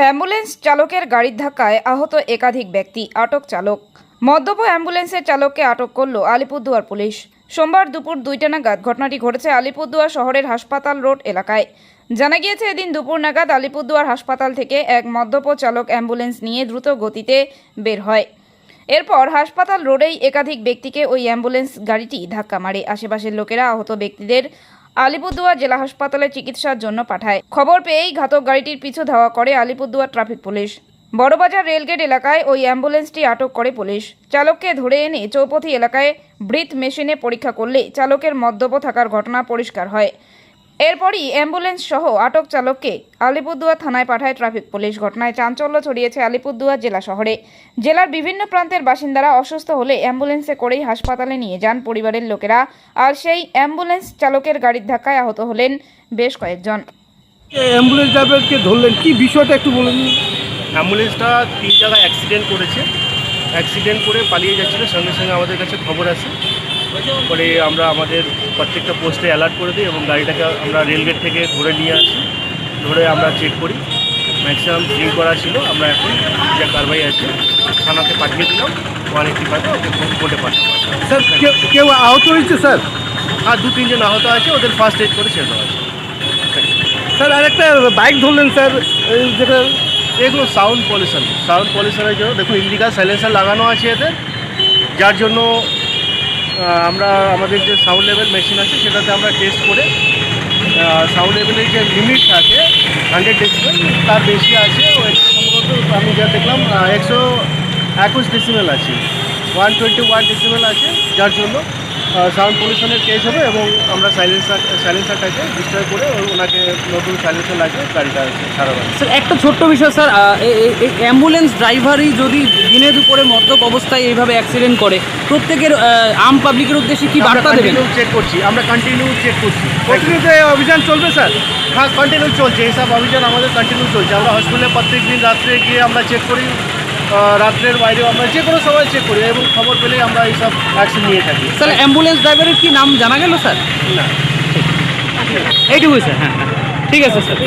Ambulance চালকের গাড়ির ধাক্কায় আহত একাধিক ব্যক্তি, আটক চালক। মদ্যপ অ্যাম্বুলেন্সের চালককে আটক করল আলিপুরদুয়ার পুলিশ। সোমবার দুপুর দুইটা নাগাদ ঘটনাটি ঘটেছে আলিপুরদুয়ার শহরের হাসপাতাল রোড এলাকায়। জানা গিয়েছে এদিন দুপুর নাগাদ আলিপুরদুয়ার হাসপাতাল থেকে এক মদ্যপ চালক অ্যাম্বুলেন্স নিয়ে দ্রুত গতিতে বের হয়। এরপর হাসপাতাল রোডেই একাধিক ব্যক্তিকে ওই অ্যাম্বুলেন্স গাড়িটি ধাক্কা মারে। আশেপাশের লোকেরা আহত ব্যক্তিদের আলিপুরদুয়ার জেলা হাসপাতালে চিকিৎসার জন্য পাঠায়। খবর পেয়েই ঘাতক গাড়িটির পিছু ধাওয়া করে Alipurduar traffic police. Barabazar rail gate এলাকায় ওই অ্যাম্বুলেন্সটি আটক করে পুলিশ। চালককে ধরে এনে চৌপথি এলাকায় ব্রিথ মেশিনে পরীক্ষা করলে চালকের মদ্যপ থাকার ঘটনা পরিষ্কার হয়। এরপরই অ্যাম্বুলেন্স সহ আটক চালককে আলিপুরদুয়ার থানায় পাঠায় ট্রাফিক পুলিশ। ঘটনায় চাঞ্চল্য ছড়িয়েছে আলিপুরদুয়ার জেলা শহরে। জেলার বিভিন্ন প্রান্তের বাসিন্দারা অসুস্থ হলে অ্যাম্বুলেন্সে করেই হাসপাতালে নিয়ে যান পরিবারের লোকেরা। আর সেই অ্যাম্বুলেন্স চালকের গাড়ির ধাক্কায় আহত হলেন বেশ কয়েকজন। অ্যাম্বুলেন্স ড্রাইভারকে ধরলেন। কি বিষয়টা একটু বলুন। অ্যাম্বুলেন্সটা তিন জায়গায় অ্যাক্সিডেন্ট করেছে। অ্যাক্সিডেন্ট করে পালিয়ে যাচ্ছিল। সঙ্গে সঙ্গে আমাদের কাছে খবর আসে। পরে আমরা আমাদের প্রত্যেকটা পোস্টে অ্যালার্ট করে দিই এবং গাড়িটাকে আমরা রেলগেট থেকে ধরে নিয়ে আসি। ধরে আমরা চেক করি। ম্যাক্সিমাম ড্রিঙ্ক করা ছিল আমরা এখন যে কারবাই আছে থানাতে পাঠিয়ে দিলাম। ওয়ান এইটি ফাইভ ওকে কোর্টে পাঠাবো স্যার কেউ কেউ আহত হয়েছে স্যার? আর দু তিনজন আহত আছে ওদের ফার্স্ট এড করে ছেড়ে দেওয়া আছে স্যার আরেকটা বাইক ধরলেন স্যার যেটা এগুলো সাউন্ড পলিউশন সাউন্ড পলিউশনের জন্য দেখুন ইন্ডিকা সাইলেন্সার লাগানো আছে এতে যার জন্য আমরা আমাদের যে সাউন্ড লেভেল মেশিন আছে, সেটাতে আমরা টেস্ট করে সাউন্ড লেভেলের যে লিমিট থাকে হান্ড্রেড ডেসিমেল তার বেশি আছে সম্ভবত আমি যা দেখলাম একশো একুশ ডেসিমেল আছে ওয়ান টোয়েন্টি ওয়ান ডেসিমেল আছে, যার জন্য সাউন্ড পলিউশনের কেস হবে এবং আমরা সাইলেন্সার সাইলেন্সারটাকে ডিস্টার্ব করে ওনাকে নতুন সাইলেন্সার লাগিয়ে গাড়িটা সারাবেন স্যার একটা ছোট্ট বিষয় স্যার অ্যাম্বুলেন্স ড্রাইভারই যদি দিনে দুপুরে মদ্যপ অবস্থায় এইভাবে অ্যাক্সিডেন্ট করে প্রত্যেকের আম পাবলিকের উদ্দেশ্যে কি বার্তা দেবেন? চেক করছি আমরা কন্টিনিউ চেক করছি। কন্টিনিউ অভিযান চলবে স্যার? হ্যাঁ কন্টিনিউ চলছে এইসব অভিযান আমাদের কন্টিনিউ চলছে। আমরা হসপিটালে প্রত্যেক দিন রাত্রে গিয়ে আমরা চেক করি। রাত্রের বাইরেও আমরা যে কোনো সময় চেক করি এবং খবর পেলে আমরা এইসব অ্যাকশন নিয়ে থাকি। স্যার অ্যাম্বুলেন্স ড্রাইভারের কি নাম জানা গেল স্যার? না। এইটুকুই স্যার হ্যাঁ হ্যাঁ। ঠিক আছে স্যার।